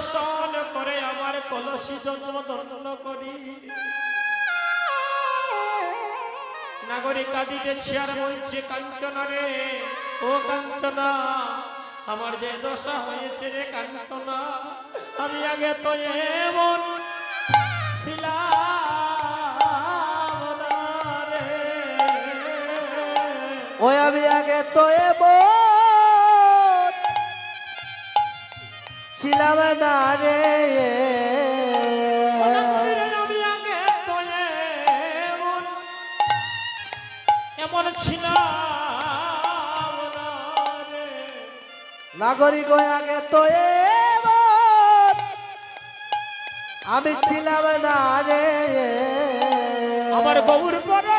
দর্শন করে আমার কলসি জন্ম ধন্য করি। নাগরিক আদিতেছি আর বলছে কাঞ্চনা রে। ও কাঞ্চনা, আমার যে দশা হয়েছে রে কাঞ্চনা, আমি আগে তো এমন ছিলাম ওই আমি আগে তো ছিলাম না রে। এমন ছিলাম নাগরিক আগে তো আমি ছিলাম না রে। আমার বউর পরশে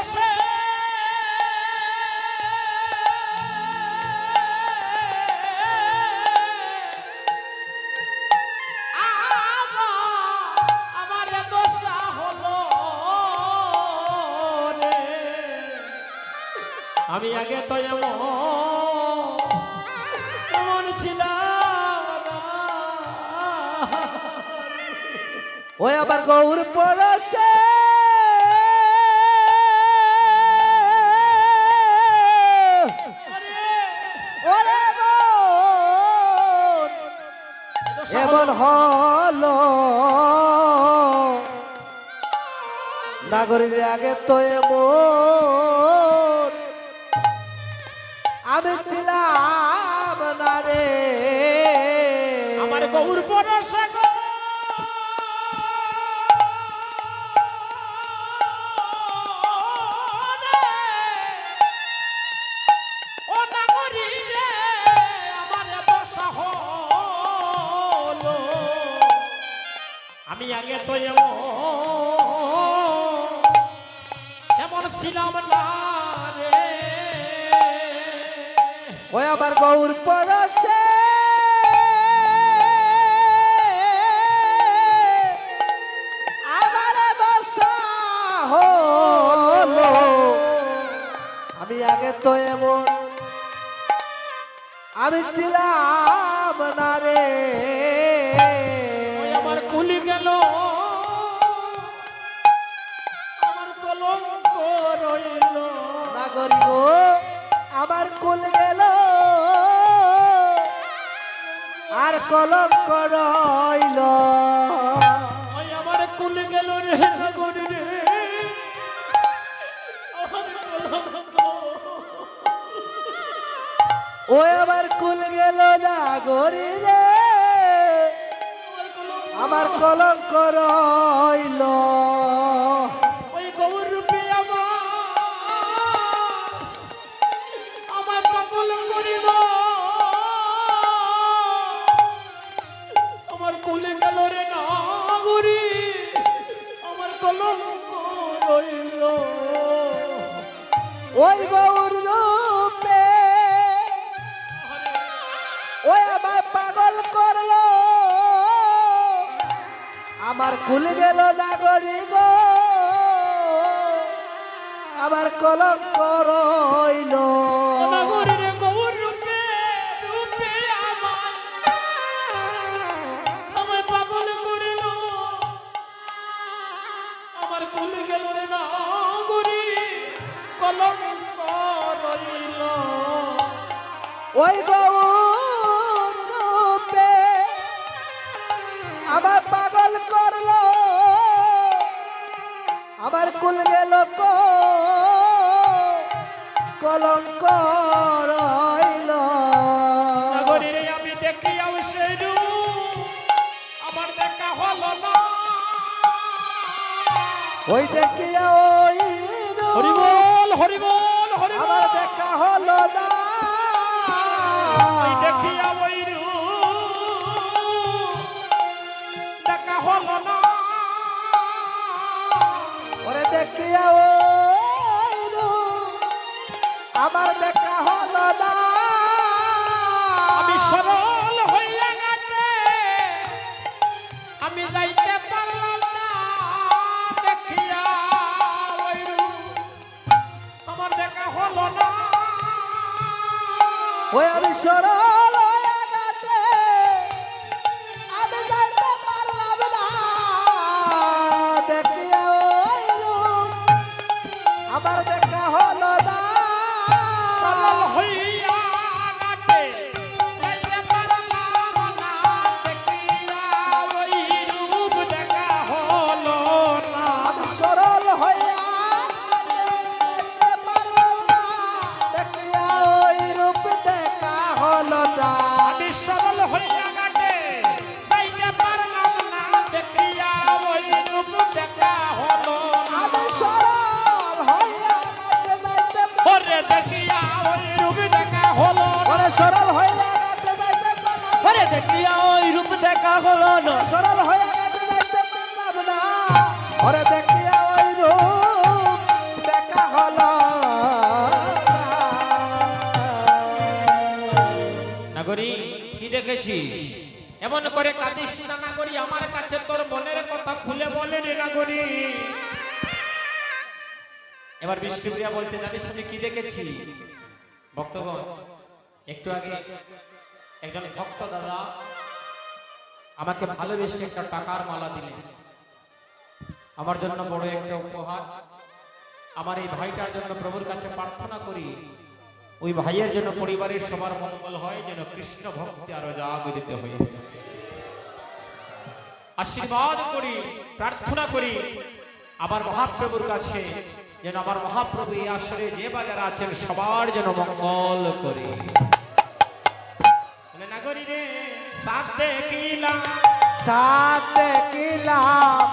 আগে তো এমন ছিলাম ওই আবার গৌর পরশে। বোন, এমন হলো। নাগরিক আগে তো এমন। আমি ছিলাম না রে। আমার গৌর পরশে আমি আগে তো এমন ছিলাম না। গৌর পরশে। আমার দশা হলো। আমি আগে তো এমন। আমি ছিলাম না রে। আমার কুলি গেল। আমার কলঙ্ক রইল। নাগরি গো আমার কুল কলঙ্ক রইল আমার কুল গেল রে নাগরি রে। আমার কলঙ্ক ওই আমার কুল গেল না গরি রে। আমার কলঙ্ক আমার কলঙ্ক রইল ওই গৌর রূপে আমার পাগল করল। আমার কুল গেল কলঙ্ক রইল। আমি দেখিয়াও সেই আমার দেখা হলো না। ওই দেখিয়া কি দেখেছিস এমন করে কাঁদিস না, নাগরি, আমার কাছে তোর মনের কথা খুলে বলে রে নাগরি। এবার বিষ্ণুপ্রিয়া বলতে জানিস আমি কি দেখেছি? ভক্তগণ, একটু আগে একজন ভক্ত দাদা আমাকে ভালোবেসে একটা টাকার মালা দিলেন। আমার জন্য বড় একটা উপহার। আমার এই ভাইটার জন্য প্রভুর কাছে প্রার্থনা করি। ওই ভাইয়ের জন্য পরিবারের সবার মঙ্গল হয়, যেন কৃষ্ণ ভক্তি আরও জাগরিত হয়ে আশীর্বাদ করি, প্রার্থনা করি আমার মহাপ্রভুর কাছে, যেন আমার মহাপ্রভু এই আসরে যে বাজার আছেন, সবার যেন মঙ্গল করে। নাগরি রে সাত দেখিলাম চাঁদ দেখিলাম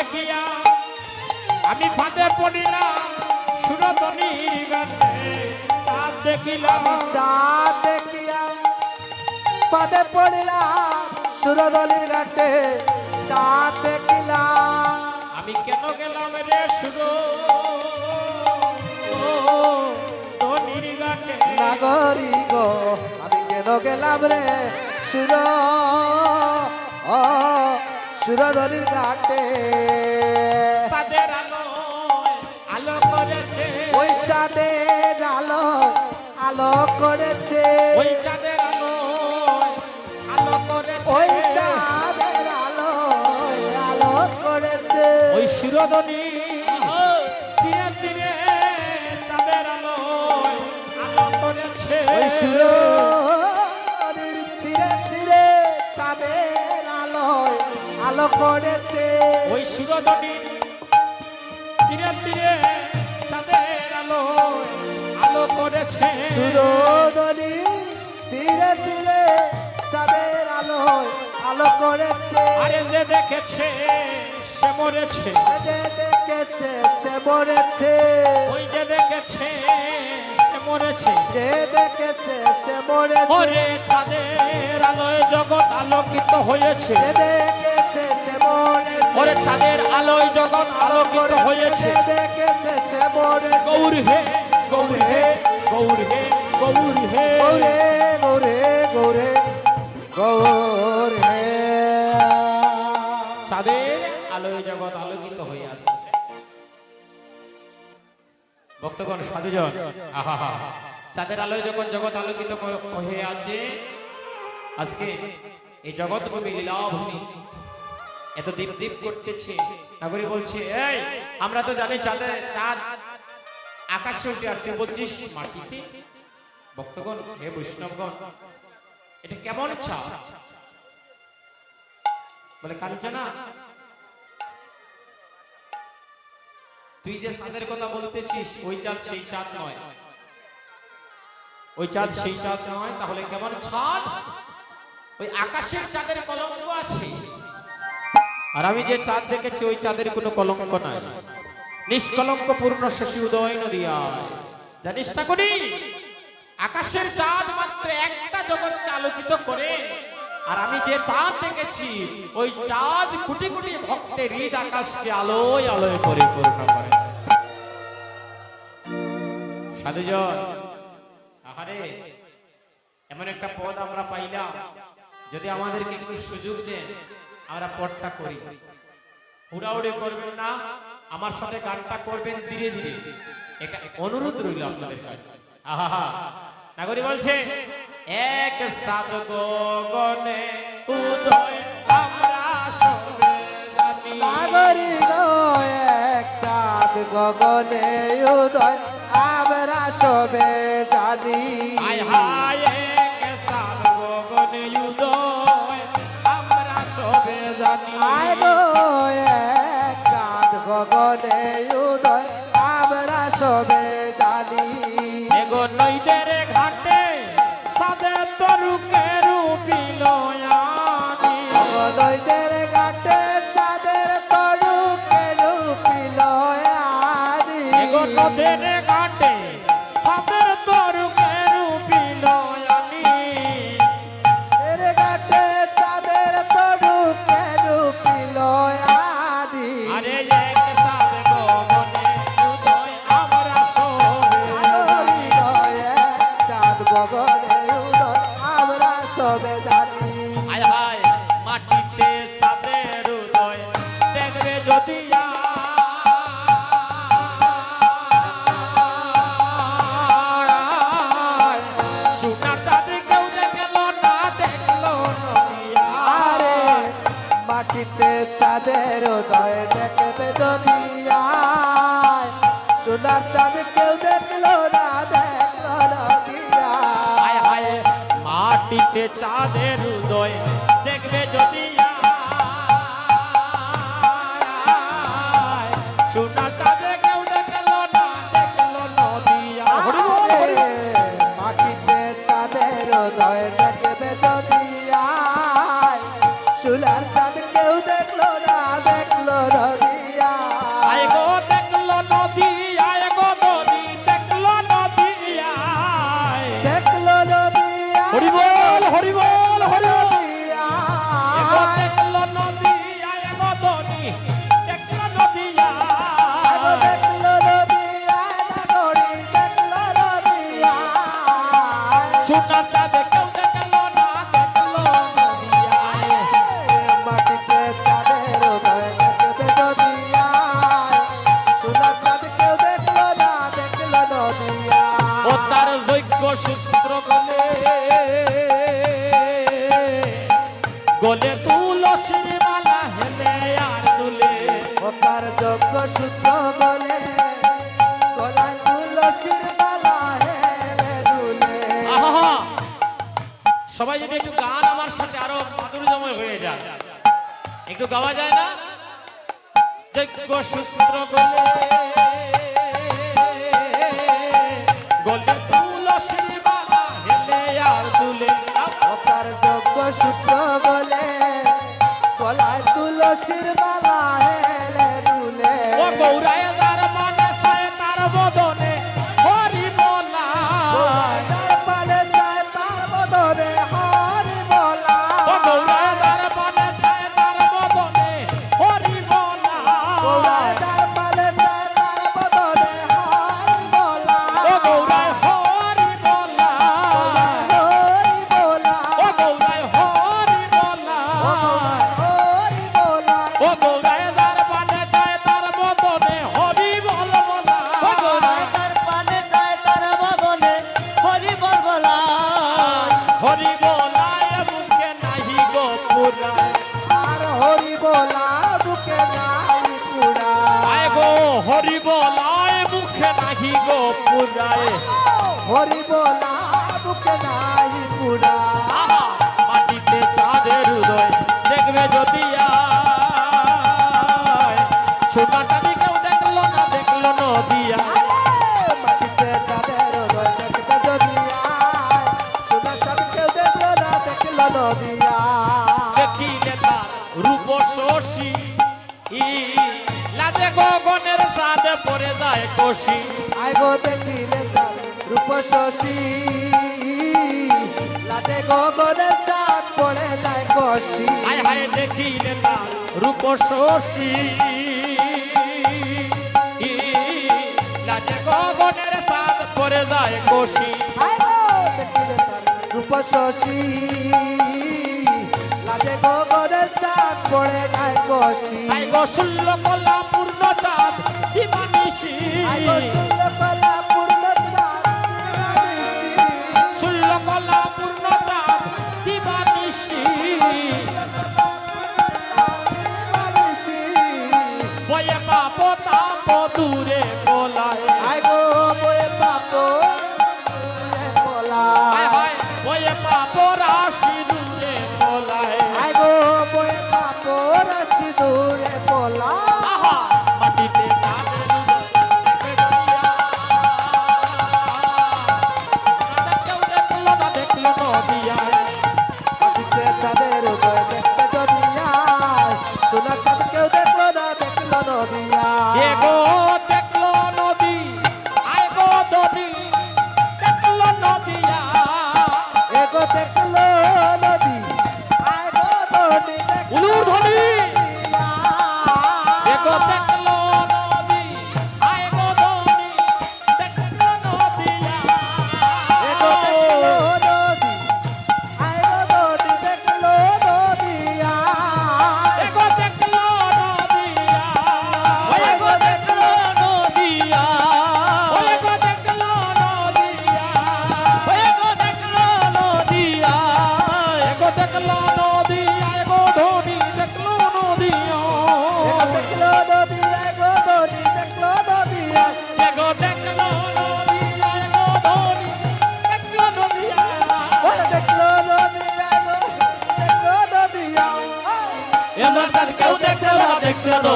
দেখিয়া আমি ফাঁদে পড়িলাম সুরতনির গানে চাঁদ দেখিলাম। চাঁদ দেখিয়া পদে পড়িলাম সুরদলির ঘাটে চাঁদ দেখিলাম। আমি কেন গেলাম রে সুর তনির গানে নাগরি আমি কেন গেলাম রে সুর ও সুরদলির ঘাটে। চাঁদের আলো আলো করেছে। ওই চাঁদের আলো আলো করেছে। ওই চাঁদের আলো আলো করেছে। ওই চাঁদের আলো আলো করেছে। ওই চাঁদের আলো আলো করেছে। ওই সুরের আলো করেছে। ওই সুরদনি তীরে তীরে চাঁদের আলো আলো করেছে। সুরদনি তীরে তীরে চাঁদের আলো আলো করেছে। আরে যে দেখেছে সে মরেছে। যে দেখেছে সে মরেছে। ওই যে দেখেছে সে মরেছে। যে দেখেছে সে মরেছে। ওরে তাদের আলোয় জগৎ আলোকিত হয়েছে। যে দেখেছে ওরে চাঁদের আলোয় জগৎ আলোকিত হয়েছে। দেখেছে সে মরেছে গৌর হে গৌর হে গৌর হে গৌর হে। গৌরে গৌরে গৌরে গৌরে চাঁদের আলোয় জগৎ আলোকিত হয়ে আছে। ভক্তগণ, সাধুজন চাঁদের আলোয় যখন জগৎ আলোকিত হয়ে আছে, আজকে এই জগৎ কবি লীলাভূমি এত দীপ দীপ করতেছে। নাগরী বলছে, এই, আমরা তো জানি চাঁদ আকাশে উঠে আর তুই বলছিস, মাটিতে? ভক্তগণ, হে বৈষ্ণবগণ, এটা কেমন বলে, কাঞ্চনা, তুই যে চাঁদের কথা বলতেছিস, ওই চাঁদ সেই চাঁদ নয়। ওই চাঁদ সেই চাঁদ নয়, তাহলে কেমন চাঁদ? ওই আকাশের চাঁদের কলঙ্ক আর আমি যে চাঁদ দেখেছি, ওই চাঁদের কোনো কলঙ্ক নাই। নিষ্কলঙ্ক পূর্ণ শশী উদয় নদিয়া জানিস না করি আকাশের চাঁদ মাত্র একটা জগৎকে আলোকিত করে, আর আমি যে চাঁদ দেখেছি, ওই চাঁদ কোটি কোটি ভক্তের হৃদ আকাশকে আলোয় আলোয় পরিপূর্ণ করে। সাধুজন, আহারে, এমন একটা পদ আমরা পাইলাম, যদি আমাদেরকে একটু সুযোগ দেন। আমরা পদটা করি। হুড়াহুড়ি করবেন না আমার সাথে গানটা করবেন ধীরে ধীরে। এটা অনুরোধ রইল আপনাদের কাছে। আহা নাগরী বলছে এক সাত গগনে উদয় আমরা সবে জানি। নাগরি গো এক চাঁদ গগনে উদয় আমরা সবে জানি। হায় হায় গগনে বলে তুলসী মালা হেলে আর তুলে ও তার যজ্ঞ সুস্থ বলে গলা তুলসীর সবাই যদি একটু গান আমার সাথে আরও মাধুর্যময় হয়ে যায়। একটু গাওয়া যায় না? যজ্ঞ সূত্র বলে।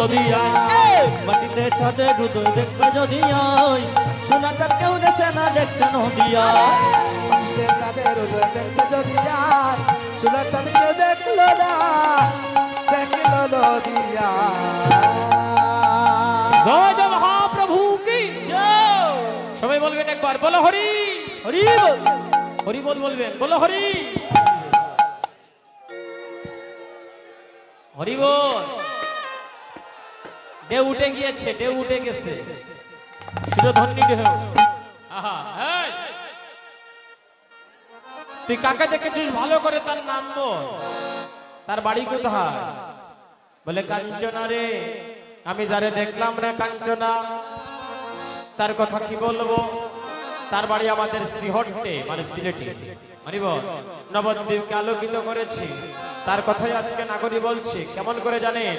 যদি মাটিতে ছাদে হৃদয় দেখবে যদি সোনা চাঁদ কেউ দেখে না দেখছে নদিয়া মাটিতে চাঁদের উদয় দেখতে যদি সোনা চাঁদ কেউ দেখল না দেখল নদিয়া জয় জয় মহাপ্রভু কি? জয়। সবাই বলবেন একবার বলো হরি। হরি বল। হরি বল বলবেন বলো হরি। হরি বল। ঢেউ উঠে গিয়েছে ঢেউ উঠে গেছে। শিরোধন্যী ঢেউ! তুই কাকে দেখেছিস ভালো করে তার নাম বল? তার বাড়ি কোথায়? বলে, কাঞ্চনা রে, আমি যারে দেখলাম রে কাঞ্চনা, তার কথা কি বলব? তার বাড়ি আমাদের শ্রীহট্টে মানে সিলেটে। মানিব নবদ্বীপকে আলোকিত করেছি। তার কথাই আজকে নাগরী বলছি, কেমন করে জানেন?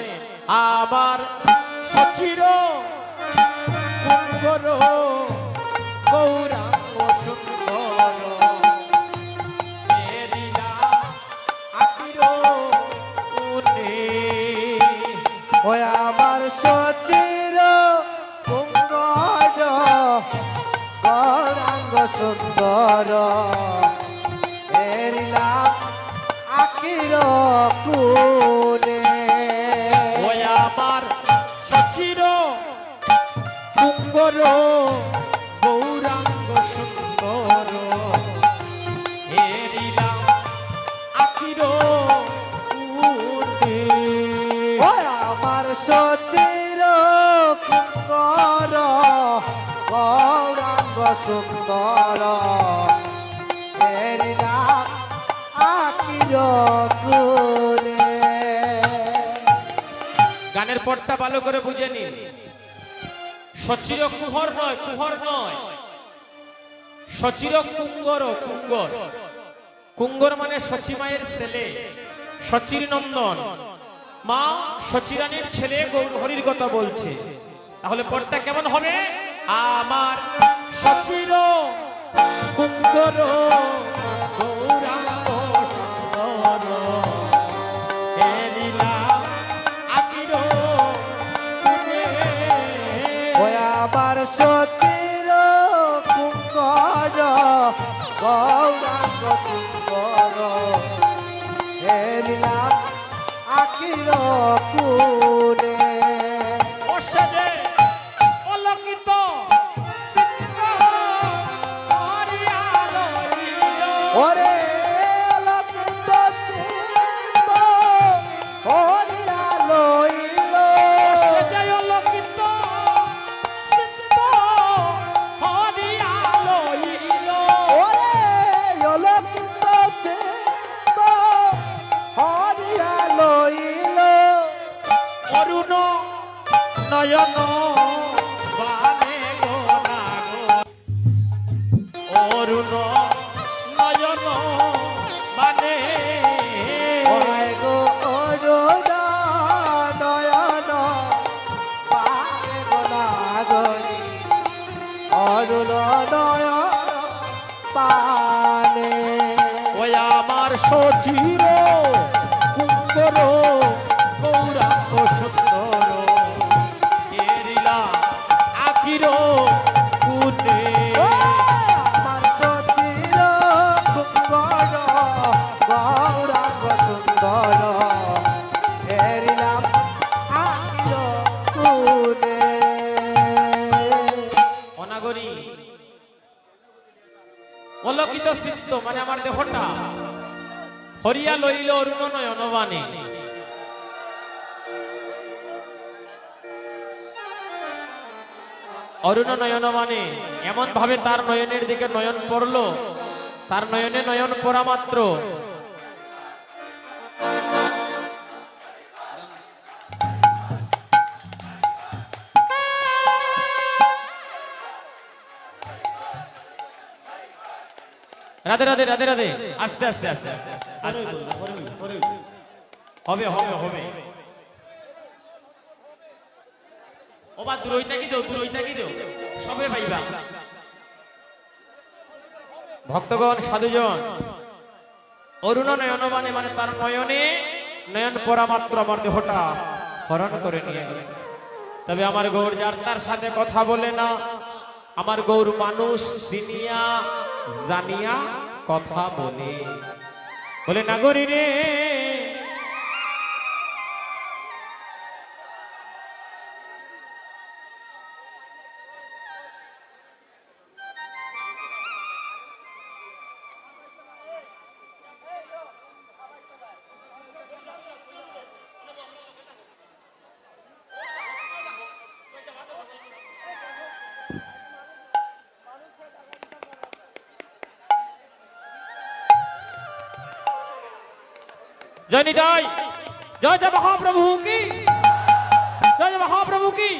আমার সচির কুঙ্গর গৌরাঙ্গ সুন্দর। ওই আমার সচির কুঙ্গর গৌরাঙ্গ সুন্দর সচির কুঙ্গর কুঙ্গর। কুঙ্গর মানে সচিমায়ের ছেলে সচির নন্দন। মা সচিরানের ছেলে গৌরহরির কথা বলছে। তাহলে পর্দা কেমন হবে? আমার সচির কুঙ্গর সচির কুঙ্কর গৌরাঙ্গ সুন্দর। কেরিলা আখির কুঙ্কর গৌরাঙ্গ সুন্দর অলকিত চিত্ত মানে আমার দেহটা। হরিয়া লইল অরুণ নয়নবানে অরুণ নয়ন মানে এমন ভাবে তার নয়নের দিকে নয়ন পড়ল। তার নয়নে নয়ন পড়া মাত্র। রাধে রাধে রাধে রাধে। আস্তে আস্তে আস্তে আস্তে। হবে হবে হবে। ও দূরইটা কি দেও দূরইটা কি দেও। সবে পাইবা। ভক্তগণ সাধুজন অরুণ নয়নবানে মানে মানে তার নয়নে নয়ন পরা মাত্র আমার দেহটা হরণ করে নিয়ে গেল। তবে আমার গৌর যার তার সাথে কথা বলে না আমার গৌর মানুষ চিনিয়া জানিয়া কথা বলে। বলে নাগরী রে জয় নিতাই। জয় জয় মহাপ্রভু কি? জয় জয় মহাপ্রভু কি?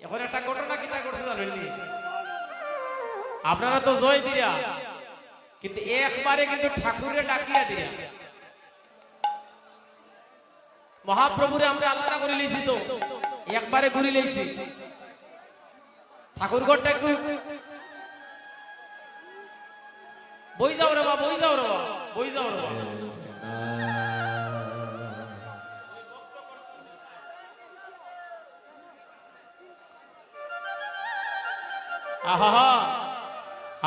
এখন একটা ঘটনা কিতা করছে জানেননি আপনারা তো জয় দিরা কিন্তু একবারে কিন্তু ঠাকুরে ডাকিয়া দিরা মহাপ্রভুরে আমরা আলাদা করে লিছি তো। একবারে ঘুরে লইছি। ঠাকুর ঘরটা একটু বই যাও রে বা বই যাও রে বাবা বই যাও রে বাবা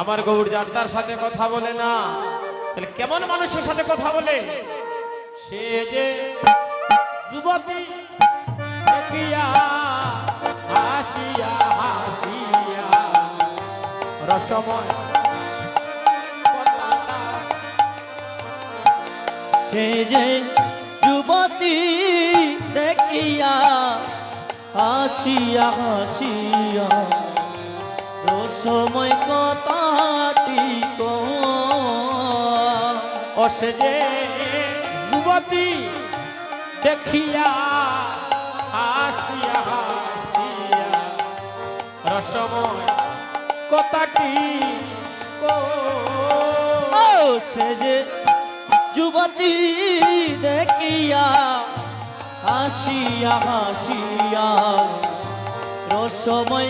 আমার গৌর যার সাথে কথা বলে না, তাহলে কেমন মানুষের সাথে কথা বলে? সে যে যুবতী হাসিয়া হাসিয়া, রসময় সে যে যুবতী দেখিয়া হাসিয়া হাসিয়া রসময় কথাটি সে যে যুবতী দেখিয়া হাসিয়া হাসিয়া রসময় কথাটি সে যে যুবতী দেখিয়া হাসিয়া হাসিয়া রসময়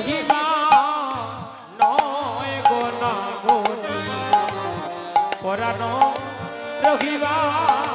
রহিমা নয় গো না গনি পড়ানো রহিবান